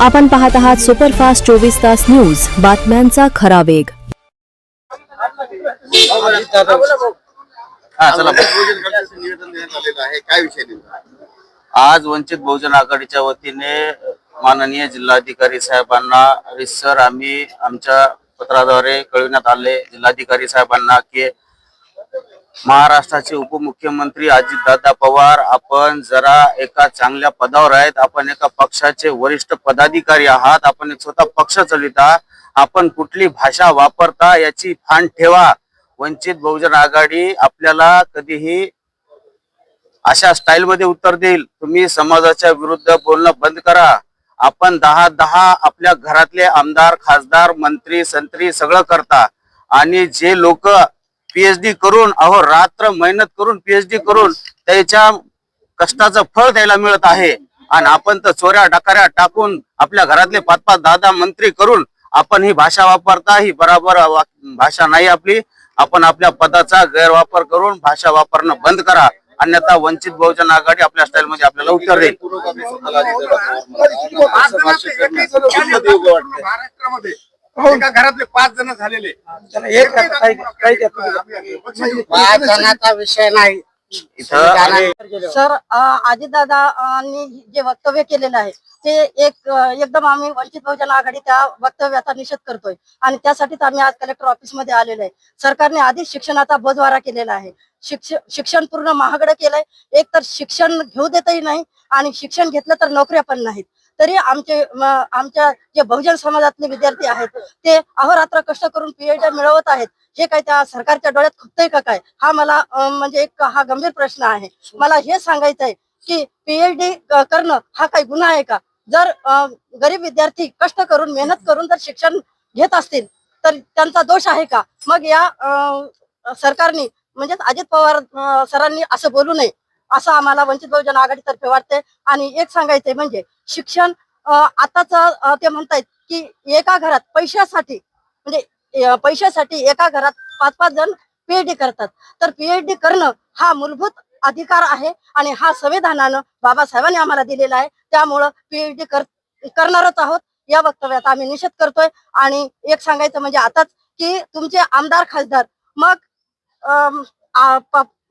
आपण पाहत आहात सुपरफास्ट चोवीस तास न्यूज. बातम्यांचा खरा वेग. काय आज वंचित बहुजन आघाडीच्या वतीने माननीय जिल्हाधिकारी साहेबांना रिसर आम्ही आमच्या पत्राद्वारे कळविण्यात आले जिल्हाधिकारी साहेबांना की महाराष्ट्राचे उपमुख्यमंत्री अजितदादा पवार आपण जरा एका चांगल्या पदावर आहेत आपण एका पक्षाचे वरिष्ठ पदाधिकारी आहात आपण एक स्वतः पक्ष चलिता आपण कुठली भाषा वापरता याची भान ठेवा. वंचित बहुजन आघाडी आपल्याला कधीही अशा स्टाईल मध्ये उत्तर देईल. तुम्ही समाजाच्या विरुद्ध बोलणं बंद करा. आपण दहा दहा आपल्या घरातले आमदार खासदार मंत्री संत्री सगळं करता. आणि जे लोक पीएचडी करून अहो रात्र मेहनत करून पीएचडी करून त्याच्या कष्टाचं फळ त्याला मिळत आहे. आणि आपण तर चोऱ्या डकाऱ्या टाकून आपल्या घरातले पाच पाच दहा दहा मंत्री करून आपण ही भाषा वापरता ही बराबर भाषा नाही आपली. आपण आपल्या पदाचा गैरवापर करून भाषा वापरणं बंद करा. अन्यथा वंचित बहुजन आघाडी आपल्या स्टाईल मध्ये आपल्याला उत्तर देईल. महाराष्ट्रामध्ये एका घरातले पाच जण झालेले. पाच जणांचा विषय नाही. सर अजितदादांनी जे वक्तव्य केलेलं आहे ते एक एकदम आम्ही वंचित बहुजन आघाडी त्या वक्तव्याचा निषेध करतोय. आणि त्यासाठीच आम्ही आज कलेक्टर ऑफिसमध्ये आलेलो आहे. सरकारने आधीच शिक्षणाचा बोजवारा केलेला आहे. शिक्ष शिक्षण पूर्ण महागडं केलंय. एक तर शिक्षण घेऊ देतही नाही आणि शिक्षण घेतलं तर नोकऱ्या पण नाहीत. तरी आमचे आमच्या जे बहुजन समाजातले विद्यार्थी आहेत ते अहोरात्र कष्ट करून पीएचडी मिळवत आहेत. हे काय त्या सरकारच्या डोळ्यात खुपतंय का काय? हा मला म्हणजे एक हा गंभीर प्रश्न आहे. मला हे सांगायचं आहे की पीएचडी करणं हा काही गुन्हा आहे का? जर गरीब विद्यार्थी कष्ट करून मेहनत करून जर शिक्षण घेत असतील तर त्यांचा दोष आहे का? मग या सरकारने म्हणजेच अजित पवार सरांनी असं बोलू नये. असं आम्हाला वंचित बहुजन आघाडीतर्फे वाटते आणि एक सांगायचंय म्हणजे शिक्षण आताच ते म्हणतायत की एका घरात पैशासाठी म्हणजे पैशासाठी एका घरात पाच पाच जण पीएचडी करतात. तर पीएचडी करणं हा मूलभूत अधिकार आहे आणि हा संविधानानं बाबासाहेबांनी आम्हाला दिलेला आहे. त्यामुळं पीएचडी कर करणारच आहोत या वक्तव्यात आम्ही निषेध करतोय. आणि एक सांगायचं म्हणजे आताच की तुमचे आमदार खासदार मग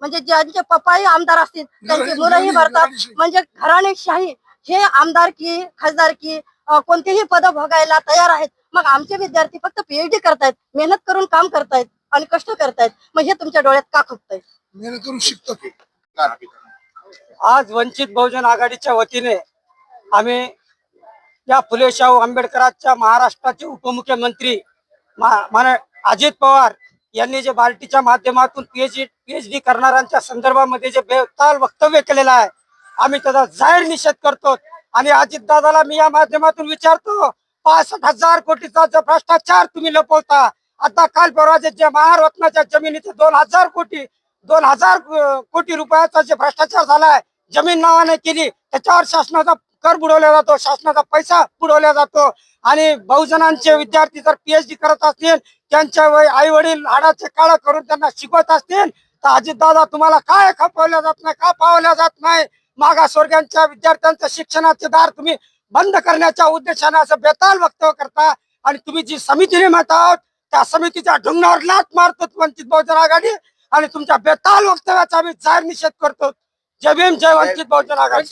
म्हणजे ज्यांचे पप्पाही आमदार असतील त्यांची मुलंही भरतात. म्हणजे घराणेशाही हे आमदार की खासदार की कोणतेही पद भोगायला तयार आहेत. मग आमचे विद्यार्थी फक्त पीएचडी करतायत मेहनत करून काम करतायत आणि कष्ट करतायत. मग हे तुमच्या डोळ्यात का खुपतंय? मेहनत करून शिकतो ते आज वंचित बहुजन आघाडीच्या वतीने आम्ही या फुले शाहू आंबेडकरांच्या महाराष्ट्राचे उपमुख्यमंत्री मा- अजित पवार यांनी जे बार्टीच्या माध्यमातून पीएचडी पीएचडी करणाऱ्यांच्या संदर्भामध्ये जे बेताल वक्तव्य केलेलं आहे आम्ही त्याचा जाहीर निषेध करतो आणि अजित दादाला मी या माध्यमातून विचारतो पासष्ट हजार कोटीचा जो भ्रष्टाचार तुम्ही लपवता आता काल परवा जे महारत्नाच्या जमिनीचे दोन हजार कोटी दोन हजार कोटी रुपयाचा जे भ्रष्टाचार झालाय जमीन नावाने केली त्याच्यावर शासनाचा कर बुडवला जातो शासनाचा पैसा बुडवला जातो. आणि बहुजनांचे विद्यार्थी जर पीएचडी करत असतील त्यांच्या आई वडील हाडाचे काळा करून त्यांना शिकवत असतील तर अजितदादा तुम्हाला काय खपवल्या जात नाही का पावल्या जात नाही? मागासवर्गांच्या विद्यार्थ्यांचं शिक्षणाचे दार तुम्ही बंद करण्याच्या उद्देशाने असं बेताल वक्तव्य करता. आणि तुम्ही जी समिती निर्मात आहोत त्या समितीच्या ढुंगणावर लात मारतो वंचित बहुजन आघाडी. आणि तुमच्या बेताल वक्तव्याचा आम्ही जाहीर निषेध करतो. जय भीम जय वंचित बहुजन आघाडी.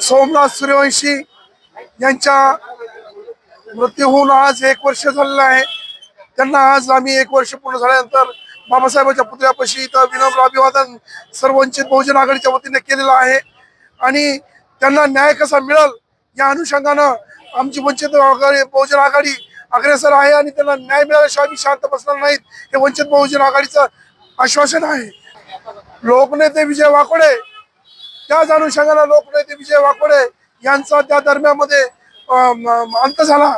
सोमनाथ सूर्यवंशी यांच्या मृत्यू होऊन आज एक वर्ष झालेलं आहे. त्यांना आज आम्ही एक वर्ष पूर्ण झाल्यानंतर बाबासाहेबांच्या पुतळ्यापाशी इथं विनम्र अभिवादन सर्व वंचित बहुजन आघाडीच्या वतीने केलेलं आहे. आणि त्यांना न्याय कसा मिळेल या अनुषंगानं आमची वंचित आघाडी बहुजन आघाडी अग्रेसर आहे आणि त्यांना न्याय मिळाल्याशिवाय आम्ही शांत बसणार नाहीत. हे वंचित बहुजन आघाडीचं आश्वासन आहे. लोकनेते विजय वाकोडे त्याच अनुषंगाने लोकनेते विजय वाकोडे यांचा त्या दरम्यानमध्ये अंत झाला.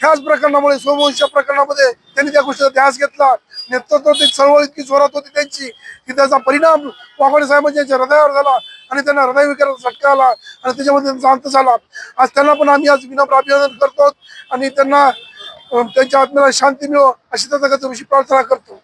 ह्याच प्रकरणामुळे सोमवंशच्या प्रकरणामध्ये त्यांनी त्या गोष्टीचा ध्यास घेतला. नेतृत्व ते चळवळ इतकी जोरात होती त्यांची की त्याचा परिणाम वाकोडे साहेबांच्या हृदयावर झाला आणि त्यांना हृदयविकाराचा झटका आला आणि त्याच्यामध्ये त्यांचा अंत झाला. आज त्यांना पण आम्ही आज विनम्र अभिवादन करतो आणि त्यांना त्यांच्या आत्म्याला शांती मिळो अशी त्या प्रार्थना करतो.